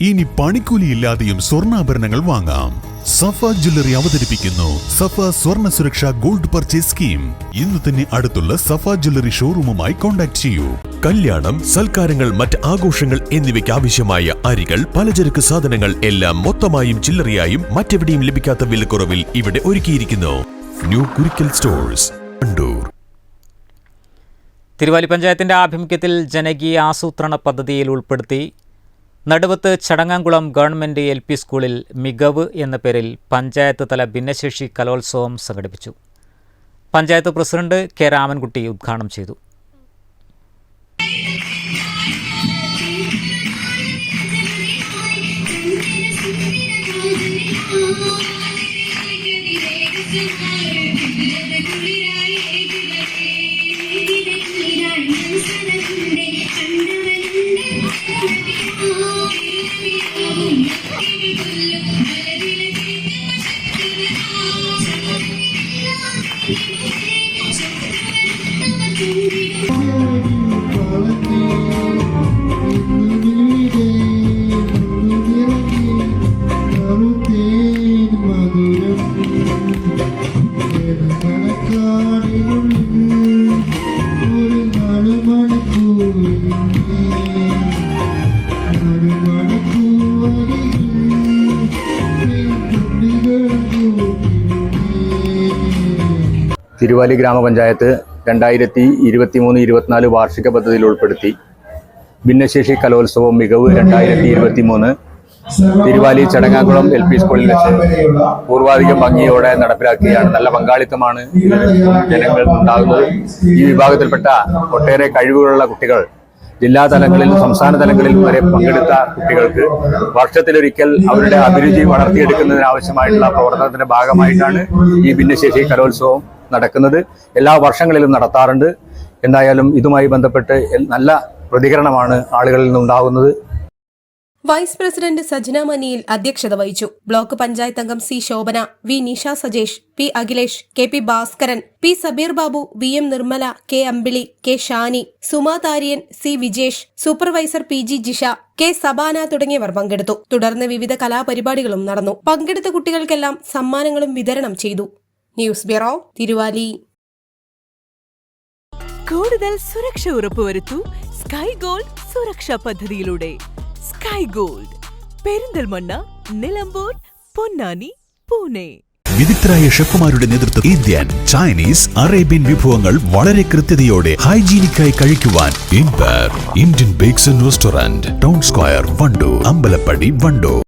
ഇനി പണിക്കൂലിയില്ലാതെയും സ്വർണാഭരണങ്ങൾ വാങ്ങാം. സഫ ജ്വല്ലറി അവതരിപ്പിക്കുന്നു. സഫ സ്വർണ സുരക്ഷ ഗോൾഡ് പർച്ചേസ് സ്കീം. ഇന്ന് തന്നെ അടുത്തുള്ള സഫ ജ്വല്ലറി ഷോറൂമുമായി കോൺടാക്ട് ചെയ്യൂ. കല്യാണം സൽക്കാരങ്ങൾ മറ്റ് ആഘോഷങ്ങൾ എന്നിവയ്ക്ക് ആവശ്യമായ അരികൾ പലചരക്ക് സാധനങ്ങൾ എല്ലാം മൊത്തമായും ചില്ലറയായും മറ്റെവിടെയും ലഭിക്കാത്ത വിലക്കുറവിൽ ഇവിടെ ഒരുക്കിയിരിക്കുന്നു. New Kurikkal stores Kandoor. Thiruvali പഞ്ചായത്തിന്റെ ആഭിമുഖ്യത്തിൽ ജനകീയ ആസൂത്രണ പദ്ധതിയിൽ ഉൾപ്പെടുത്തി Naduvath Chadangamkulam government L P സ്കൂളിൽ മികവ് എന്ന പേരിൽ പഞ്ചായത്ത് തല ഭിന്നശേഷി കലോത്സവം സംഘടിപ്പിച്ചു. പഞ്ചായത്ത് പ്രസിഡന്റ് കെ രാമൻകുട്ടി ഉദ്ഘാടനം ചെയ്തു. തിരുവാലി ഗ്രാമപഞ്ചായത്ത് രണ്ടായിരത്തി ഇരുപത്തി മൂന്ന് ഇരുപത്തിനാല് വാർഷിക പദ്ധതിയിൽ ഉൾപ്പെടുത്തി ഭിന്നശേഷി കലോത്സവം മികവ് രണ്ടായിരത്തി ഇരുപത്തി മൂന്ന് തിരുവാലി ചടങ്ങാകുളം എൽ പി സ്കൂളിൽ വെച്ച് പൂർവാധികം ഭംഗിയോടെ നടപ്പിലാക്കുകയാണ്. നല്ല പങ്കാളിത്തമാണ് ജനങ്ങൾക്കുണ്ടാകുന്നത് ഈ വിഭാഗത്തിൽപ്പെട്ട ഒട്ടേറെ കഴിവുകളുള്ള കുട്ടികൾ ജില്ലാ തലങ്ങളിലും സംസ്ഥാന തലങ്ങളിലും വരെ പങ്കെടുത്ത കുട്ടികൾക്ക് വർഷത്തിലൊരിക്കൽ അവരുടെ അഭിരുചി വളർത്തിയെടുക്കുന്നതിനാവശ്യമായിട്ടുള്ള പ്രവർത്തനത്തിന്റെ ഭാഗമായിട്ടാണ് ഈ ഭിന്നശേഷി കലോത്സവം നടക്കുന്നത്. എല്ലാ വർഷങ്ങളിലും നടത്താറുണ്ട്. എന്തായാലും ഇതുമായി ബന്ധപ്പെട്ട് നല്ല പ്രതികരണമാണ് ആളുകളിൽ നിന്നുണ്ടാകുന്നത്. വൈസ് പ്രസിഡന്റ് സജ്ന മനിയിൽ അധ്യക്ഷത വഹിച്ചു. ബ്ലോക്ക് പഞ്ചായത്ത് അംഗം C Shobhana V Nisha Sajesh P Akhilesh K P Bhaskaran P Sabeer Babu V M Nirmala K Ambili K Shani Suma Thariyan C Vijesh supervisor P G Jisha K Sabana തുടങ്ങിയവർ പങ്കെടുത്തു. തുടർന്ന് വിവിധ കലാപരിപാടികളും നടന്നു. പങ്കെടുത്ത കുട്ടികൾക്കെല്ലാം സമ്മാനങ്ങളും വിതരണം ചെയ്തു. News bureau Thiruvali. കൂടുതൽ സുരക്ഷ ഉറപ്പുവരുത്തൂ സ്കൈ ഗോൾഡ് സുരക്ഷാ പദ്ധതിയിലൂടെ. സ്കൈ ഗോൾഡ് പെരിന്തൽമണ്ണ നിലമ്പൂർ പൊന്നാനി പൂനെ വിദഗ്ധരായ ഷെഫുമാരുടെ നേതൃത്വം ഇന്ത്യൻ ചൈനീസ് അറേബ്യൻ വിഭവങ്ങൾ വളരെ കൃത്യതയോടെ ഹൈജീനിക്കായി കഴിക്കുവാൻ ഇൻപർ Indian bakes restaurant town square Wandoor Ambalappadi Wandoor.